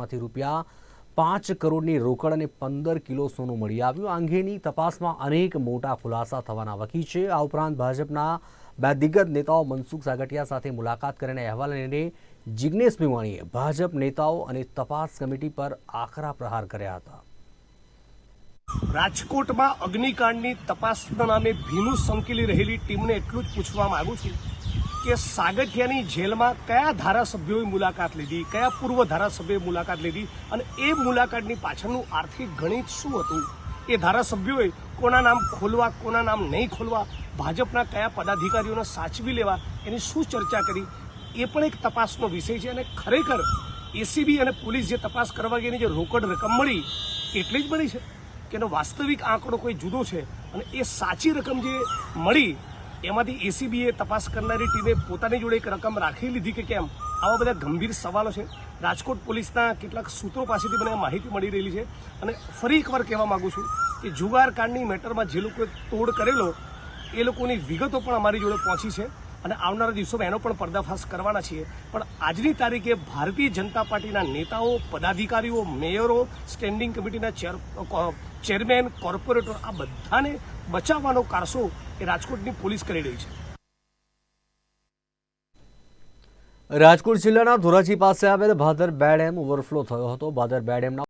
માંથી રૂપિયા પાંચ કરોડની રોકડ અને પંદર કિલો સોનું મળી આવ્યું. આ અંગેની તપાસમાં અનેક મોટા ખુલાસા થવાના વકી છે. આ ઉપરાંત ભાજપના બે દિગ્ગજ નેતાઓ મનસુખ સાગઠિયા સાથે મુલાકાત કરીને અહેવાલ લઈને જિજ્ઞેશ મેવાણીએ ભાજપ નેતાઓ અને તપાસ કમિટી પર આકરા પ્રહાર કર્યા હતા. રાજકોટમાં અગ્નિકાંડની તપાસના નામે ભીનું સંકેલી રહેલી ટીમને એટલું જ પૂછવા માંગુ છું. કે સાગઠિયાની જેલમાં કયા ધારાસભ્યોએ મુલાકાત લીધી, કયા પૂર્વ ધારાસભ્યોએ મુલાકાત લીધી અને એ મુલાકાતની પાછળનું આર્થિક ગણિત શું હતું? એ ધારાસભ્યોએ કોના નામ ખોલવા, કોના નામ નહીં ખોલવા, ભાજપના કયા પદાધિકારીઓને સાચવી લેવા એની શું ચર્ચા કરી, એ પણ એક તપાસનો વિષય છે અને ખરેખર એસીબી અને પોલીસ જે તપાસ કરવા ગઈની જે રોકડ રકમ મળી, એટલી જ મળી છે? કે એનો વાસ્તવિક આંકડો કોઈ જુદો છે અને એ સાચી રકમ જે મળી એમાંથી એસીબીએ તપાસ કરનારી ટીમે પોતાની જોડે એક રકમ રાખી લીધી કે કેમ? આવા બધા ગંભીર સવાલો છે. રાજકોટ પોલીસના કેટલાક સૂત્રો પાસેથી મને માહિતી મળી રહેલી છે. અને ફરી એકવાર કહેવા માગું છું કે જુગાર કાંડની મેટરમાં જે લોકોએ તોડ કરેલો, એ લોકોની વિગતો પણ અમારી જોડે પહોંચી છે. અને આવનારા દિવસોમાં એનો પણ પર્દાફાશ કરવાના છીએ. પણ આજની તારીખે ભારતીય જનતા પાર્ટીના નેતાઓ, પદાધિકારીઓ, મેયરો, સ્ટેન્ડિંગ કમિટીના ચેર ચેરમેન, કોર્પોરેટર આ બધાને બચાવવાનો કારસો એ રાજકોટની પોલીસ કરી રહી છે. રાજકોટ જિલ્લાના ધોરાજી પાસે આવેલ ભાદર બે ડેમ ઓવરફ્લો થયો હતો. ભાદર બે ડેમના